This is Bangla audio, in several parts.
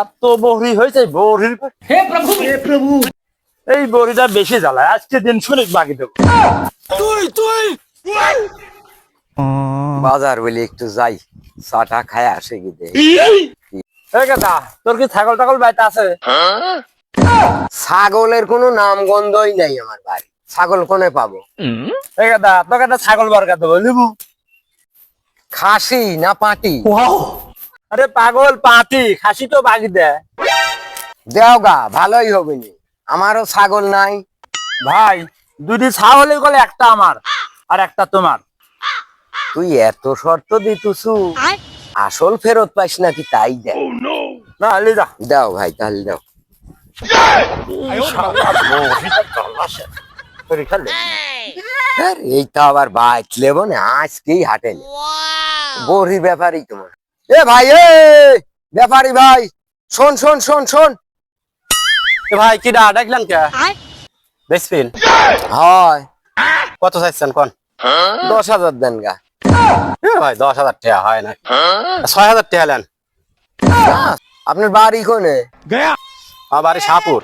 এত বহরি এই বড়িটা বেশি জ্বালায় আজকে দিন শুনে বাকি বাজার বলি একটু যাই চাটা খায় আসে গিয়ে দা? তোর কি ছাগল টাগল বাড়িতে আছে? ছাগলের কোনো নাম গন্ধই নাই আমার বাড়ি। ছাগল কোনে পাবো? দা তোকে একটা ছাগল বার দেবো লিবু। খাসি না পাটি? আরে পাগল পাতি খাসি তো বাকি দেয় দেও গা ভালোই হবে নি। আমারও ছাগল নাই। ভাই দুটি ছাগলে গলে একটা আমার আর একটা তোমার। তুই এত শর্ত দিতুসু আসল ফেরত পাইস নাকি তাই দে। না লি যা। দাও ভাই তাহলে দাও। এই তো আবার বাইক লেবো না আজকেই হাটে নে। বড়ি ব্যাপারই তোমার। এ ভাই এ! ব্যাপারী ভাই শোন শোন শোন শোন। এ ভাই কি ডা ডাকলেন কে? বেসপিন হয়। কত চাইছেন কোন? দশ হাজার দেন গা। এ ভাই দশ হাজার টাকা হয় না। ছয় হাজার টাকা নেন। আপনার বাড়ি কোনে? আমার বাড়ি শাহপুর।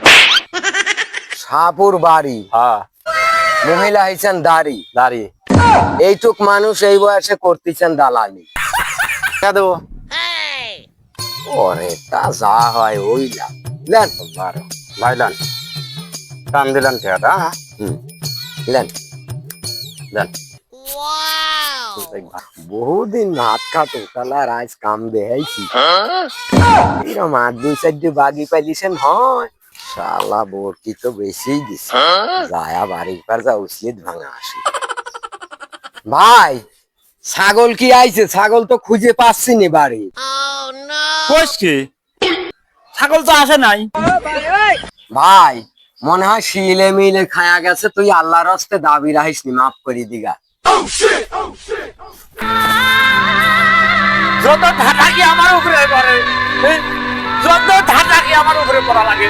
শাহপুর বাড়ি। হ্যাঁ। মহিলা হয়েছেন দাড়ি। দাড়ি। এইটুক মানুষ এই বয়সে করতেছেন দালালি। দেবো? ওরে তা যা হয় ওই লাভ লেন বারো ভাই লান টান দিলেন টাকাটা হ্যাঁ? হুম লেন দেন বহুদিন ভাত খাতো তাহলে আর আজ কাম দেখাইছি এরম আর দুই চারটে বাগি পাইলিছেন হয় শালা বরকি তো বেশিই দিছে যায়া বাড়ির পর যা উচিত ভাঙা আসি ভাই ছাগল কি আইছে? ছাগল তো খুঁজে পাচ্ছি নি বাড়ি। কি? ছাগল তো আসে নাই। ভাই মনে হয় শিলে মিলে খায়া গেছে তুই আল্লাহর হস্তে দাবি রাখিস নি মাফ করি দিগা। যত ধাটাকি আমার উপরে পড়ে এই, যত ধাটাকি আমার উপরে পড়া লাগে।